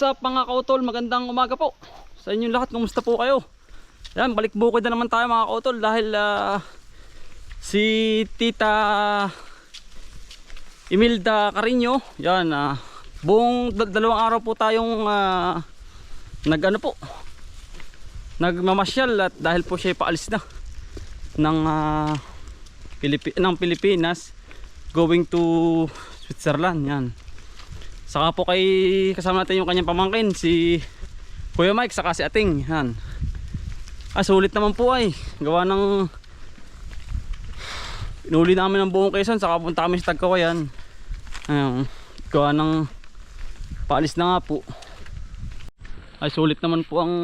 What's up mga kautol? Magandang umaga po sa inyong lahat. Kumusta po kayo? Yan, balik bukid na naman tayo mga kautol dahil ah, si Tita Imelda Carino, yan, ah, buong dal- dalawang araw po tayong ah, nag ano po, nagmamasyal at dahil po siya paalis na ng ah, Pilipi- ng Pilipinas going to Switzerland yan saka po kay kasama natin yung kanyang pamangkin si Kuya Mike saka si Ating. Yan. Ah sulit naman po ay. Gawa ng inuli namin ng buong Quezon saka punta kami sa Tagkawayan ayun gawa ng paalis na nga po. Ay sulit naman po ang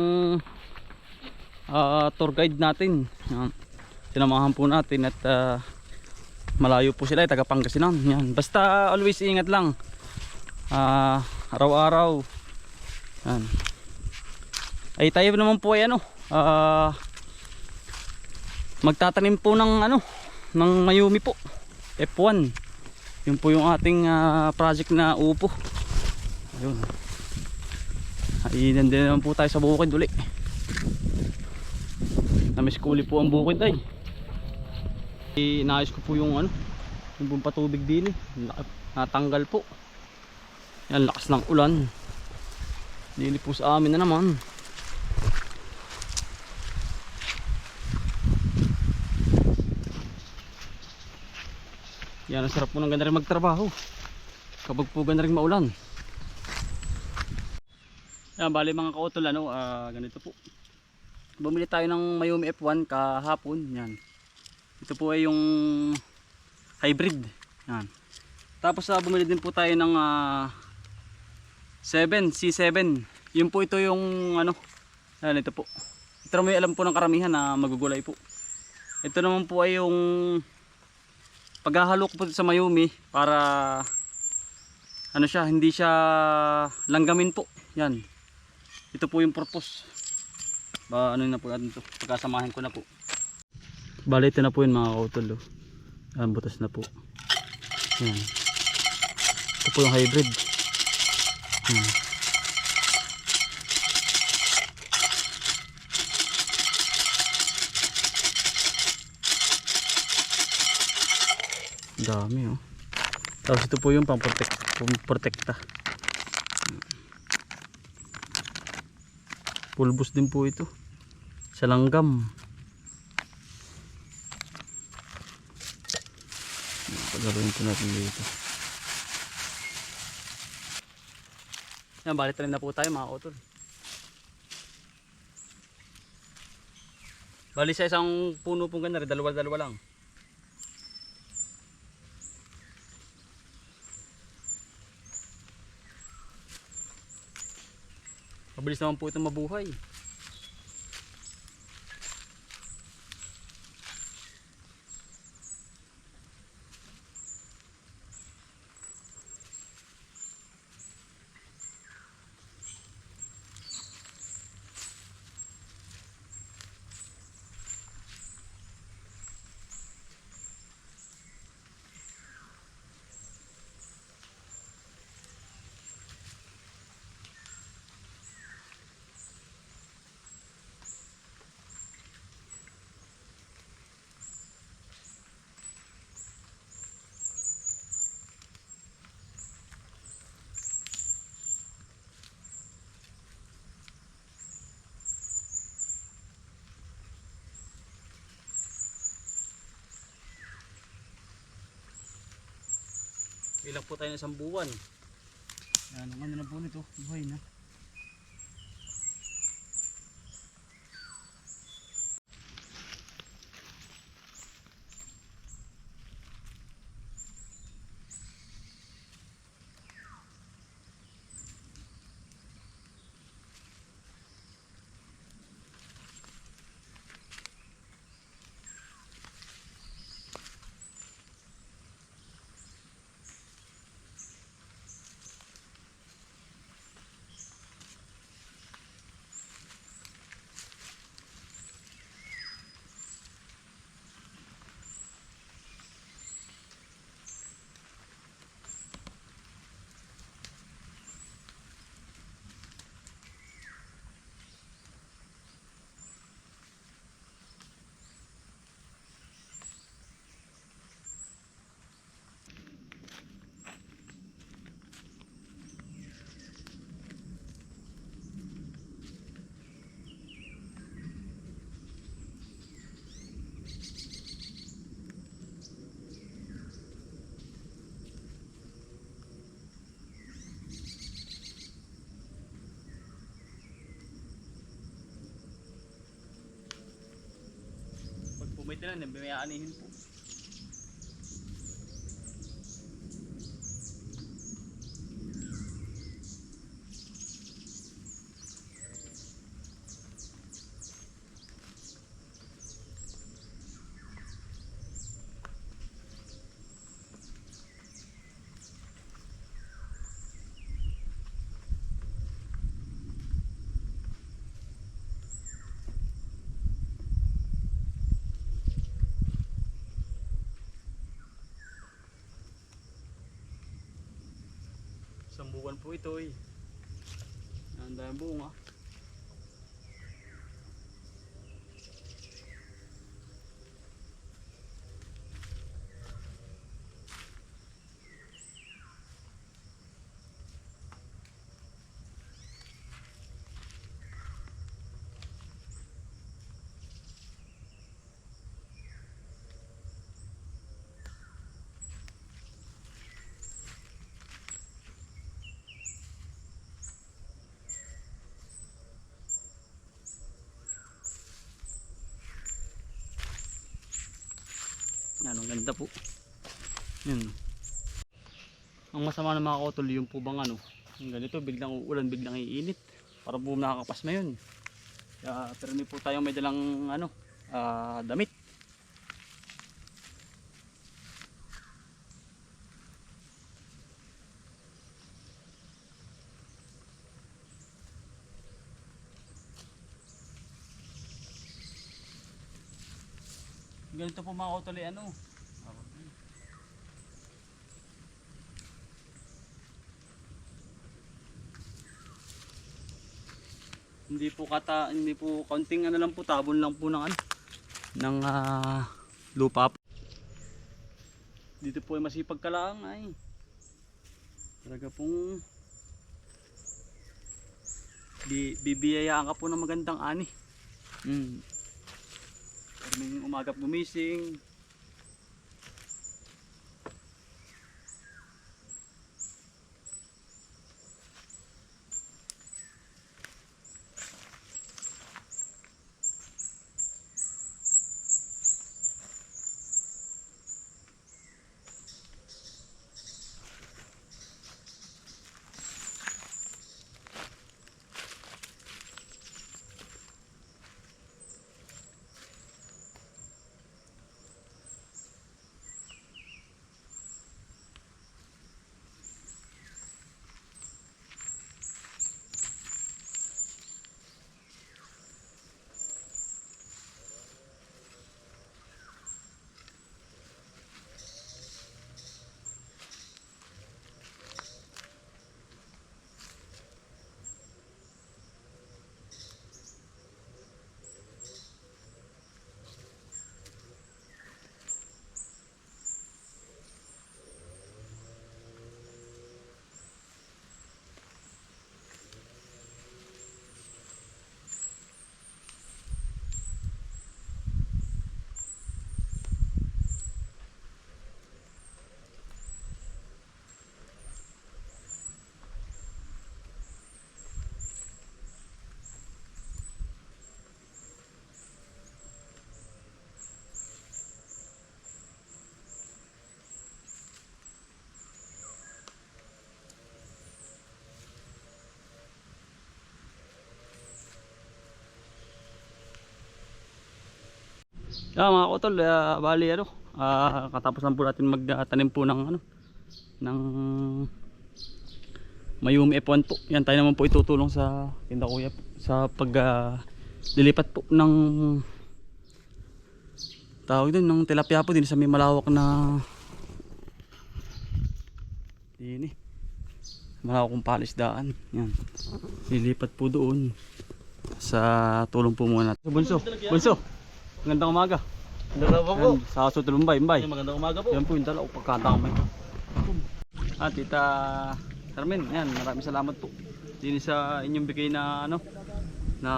ah, tour guide natin. Yan sinamahan po natin at ah, malayo po sila, eh, taga Pangasinan. Yan. Basta always ingat lang. Ah, araw-araw. Yan. Ay tayo naman po ay ano, ah, magtatanim po ng ano, ng Mayumi po. F1. Yun po yung ating ah, project na upo. Ayun. Ay nandun naman po tayo sa bukid uli. Namiss ko uli po ang bukid ay. Inaayos ko po yung ano, yung patubig din eh. Natanggal po. Yan, lakas ng ulan. Dili po sa amin na naman. Yan, ang sarap po ng ganda rin magtrabaho. Kapag po ganda rin maulan. Yan, bali mga kautol, ano, ah, ganito po. Bumili tayo ng Mayumi F1 kahapon. Yan. Ito po ay yung hybrid. Yan. Tapos uh, bumili din po tayo ng ah, 7, C7. Yun po ito yung ano, yan ito po. Ito may alam po ng karamihan na magugulay po. Ito naman po ay yung paghahalo ko po sa Mayumi para ano siya, hindi siya langgamin po. Yan. Ito po yung purpose. Ba ano na po natin to. Pagkasamahin ko na po. Bali ito na po yun mga kautol. Oh. Ayan, butas na po. Yan. Ito po yung hybrid. Yan. Dami oh. Tapos ito po yung pang protekta. Pulbos din po ito. Sa langgam. Pagaluin po natin dito. Yan, balik rin na po tayo mga utol. Bali sa isang puno pong ganda, dalawa-dalawa lang. Mabilis naman po itong mabuhay. Ilang po tayo ng isang buwan. Yan, ang ano na po nito, buhay na. Pwede na, may aanihin po. Isang po ito eh. Ang dami bunga. Yan, ang ganda po. Yan. Ang masama ng mga kotol, yung po bang ano, yung ganito, biglang uulan, biglang iinit. Para po nakakapasma yun. Kaya, pero po tayo may dalang ano, ah, damit. Ganito po mga kotol, ano, hindi po kata hindi po kaunting ano lang po tabon lang po ng ano ng ah, lupa dito po ay masipag kalaang ay. Talaga pong bi bibiyayaan ka po ng magandang ani. Mm. Karming umagap gumising Yeah, mga kotol, uh, bali ano, ah, katapos lang po natin magtanim po ng ano, ng Mayumi F1 po. Yan tayo naman po itutulong sa tinda kuya sa pag ah, lilipat po ng tawag din ng tilapia po din sa may malawak na din eh. Malawak kong palisdaan. Yan. Lilipat po doon sa tulong po muna. Bunso, bunso. Magandang umaga. Umaga po. Yan, sa Sutulumbay, Mbay. Magandang umaga po. Yan po yung dalaw pagkatamay. At tita Carmen, yan, maraming salamat po. Din sa inyong bigay na ano na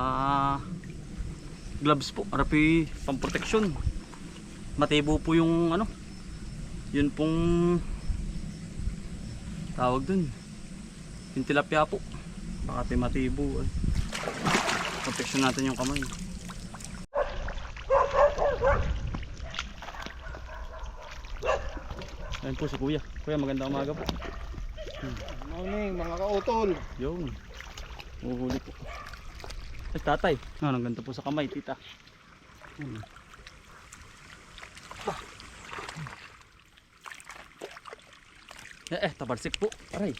gloves po, arapi pamproteksyon. Matibo po yung ano. Yun pong tawag dun. Yung tilapia po. Baka matibo. Eh. Proteksyon natin yung kamay. Ayun po si kuya. Kuya maganda umaga po. Morning mga kautol. Yun. Uhuli po. Ay, tatay. Ah, ang ganda po sa kamay, tita. Hmm. Eh, eh, tabarsik po. Aray.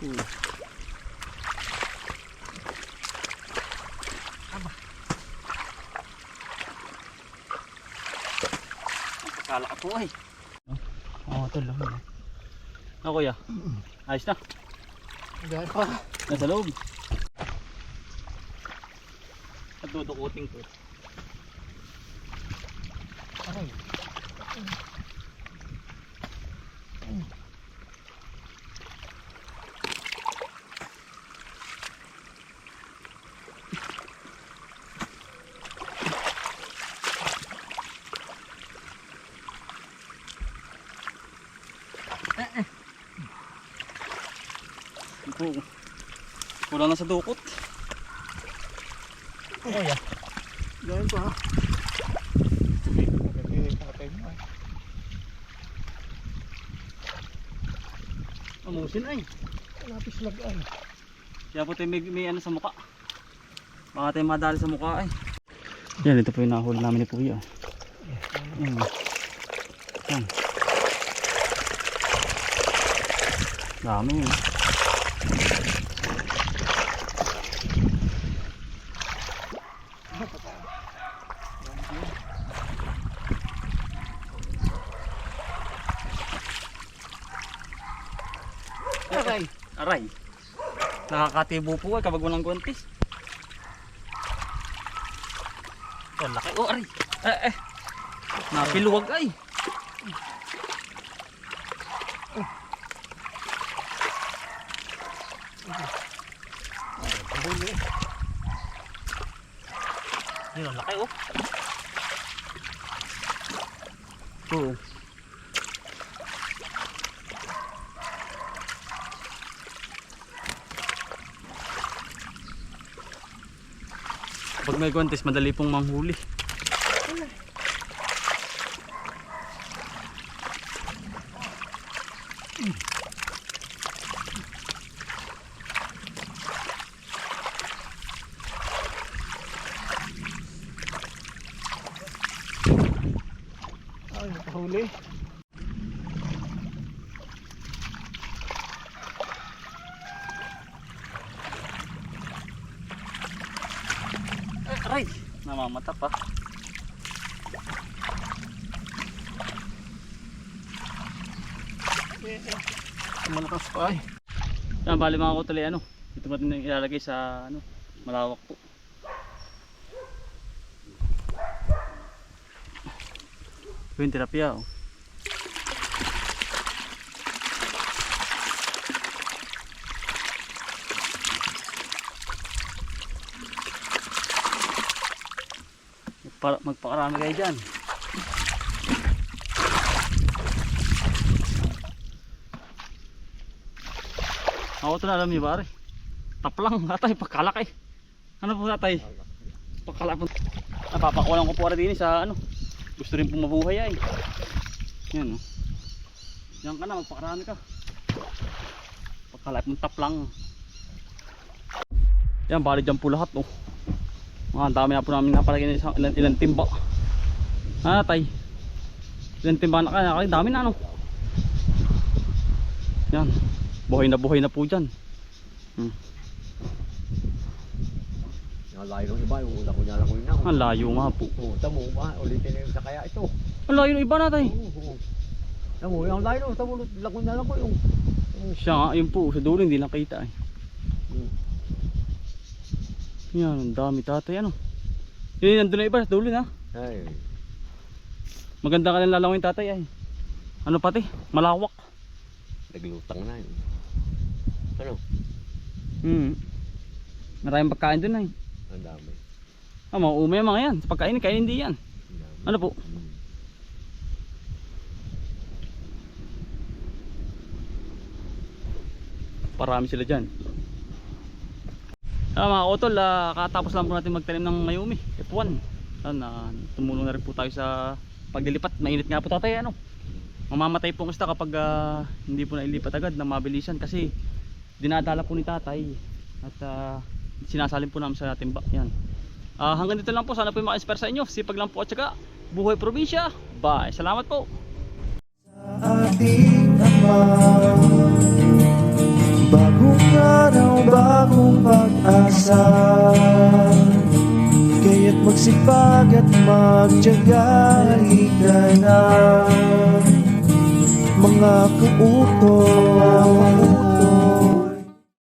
Hmm. Kala ko ay. Oo, oh, tol. Oh, oh, kuya. Ayos na. Diyan pa. Nasa loob. At dudukutin ko. Aray. Ito. Kulang na sa dukot. Pa. Yung tatay mo eh. Amusin ay. Lapis lagaan. Kaya po tayo may, may ano sa muka. Baka tayo madali sa muka ay. Yan, ito po yung nahuli namin ni Kuya. Yan. Yan. Dami yun. Aray. Aray. Nakakatibo po ay kapag walang kontis. Oh, laki. Oh, aray. Eh, eh. Napiluwag ay. Huli. Yun, ang laki oh. Oo. Pag may contest, madali pong manghuli. Ay, nakahuli. Eh, aray! Namamata pa. Malakas pa eh. Yan, bali mga kutuloy, ano. Ito pa din ilalagay sa, ano, malawak po. Ito yung tilapia, oh. Magpa magpakarami kayo dyan. Ako ito na alam niyo pare. Taplang tatay, pagkalaki. Ano po tatay? Pagkalaki po. Napapakulang ko po rin din sa ano. Gusto rin pong mabuhay ay. Yan oh. Yan ka na, magpakarami ka. Pagkalaki mong taplang. Yan, bali dyan po lahat oh. Mga ang dami na po namin napalagay ng ilan, ilan timba. Ah, tay. Ilan timba na kaya, dami na ano. Yan. Buhay na buhay na po dyan. Hmm. Ang layo ng iba, yung una ko niya lang yun Ang layo nga po. Oo, tamo ba? Ulitin na yung sa ito. Ang layo ng iba natin. Oo, oo. Yung layo, lako niya lang ko yung. Siya nga, yun po. Sa dulo hindi lang kita eh. Hmm. Yan, ang dami tatay. Ano? Yun, nandun na iba. Sa dulo na. Ay, Maganda ka lang lalawin tatay ay. Ano pati? Malawak. naglutang na yun. Ano? Hmm. Maraming pagkain dun ay. Ang dami. Ah, mga umay mga yan. Sa pagkain, kainin hindi yan. Ang. Ano po? Mm. Parami sila dyan. Ah, mga utol, ah, katapos lang po natin magtanim ng mayumi. F1. Ah, na, tumulong na rin po tayo sa paglilipat. Mainit nga po tatay, ano? Mamamatay po ang isda kapag ah, hindi po nailipat agad na mabilisan kasi dinadala po ni tatay at ah, sinasalin po namin sa timba. Yan. Ah, hanggang dito lang po. Sana po yung maka-inspire sa inyo. Sipag lang po at saka buhay probinsya. Bye. Salamat po. ating Ama Bagong araw, bagong pag-asa Kaya't magsipag at magtyaga Halika na Mga kuuto